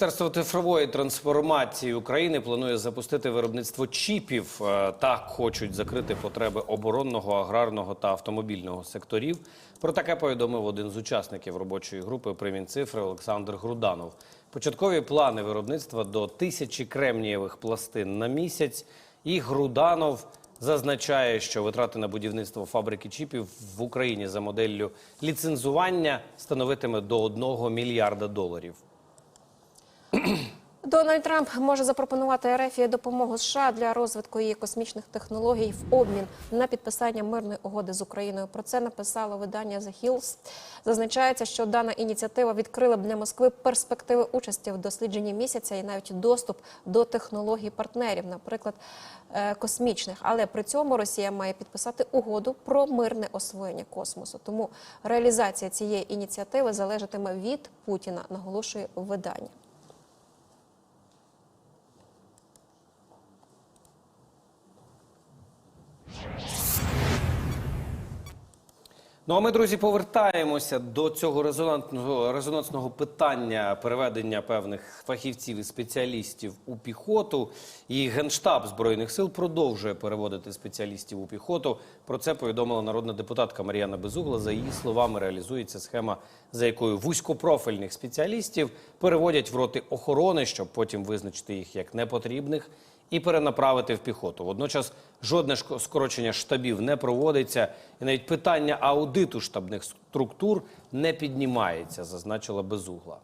Міністерство цифрової трансформації України планує запустити виробництво чіпів. Е, Так хочуть закрити потреби оборонного, аграрного та автомобільного секторів. Про таке повідомив один з учасників робочої групи при Мінцифри Олександр Груданов. Початкові плани виробництва до тисячі кремнієвих пластин на місяць. І Груданов зазначає, що витрати на будівництво фабрики чіпів в Україні за моделлю ліцензування становитиме до 1 мільярда доларів. Дональд Трамп може запропонувати РФ допомогу США для розвитку її космічних технологій в обмін на підписання мирної угоди з Україною. Про це написало видання The Hills. Зазначається, що дана ініціатива відкрила б для Москви перспективи участі в дослідженні місяця і навіть доступ до технологій партнерів, наприклад, е, космічних. Але при цьому Росія має підписати угоду про мирне освоєння космосу. Тому реалізація цієї ініціативи залежатиме від Путіна, наголошує видання. Ну а ми, друзі, повертаємося до цього резонансного, резонансного питання переведення певних фахівців і спеціалістів у піхоту. І Генштаб Збройних сил продовжує переводити спеціалістів у піхоту. Про це повідомила народна депутатка Мар'яна Безугла. За її словами, реалізується схема, за якою вузькопрофільних спеціалістів переводять в роти охорони, щоб потім визначити їх як непотрібних і перенаправити в піхоту. Водночас жодне скорочення штабів не проводиться, і навіть питання аудиту штабних структур не піднімається, зазначила Безугла.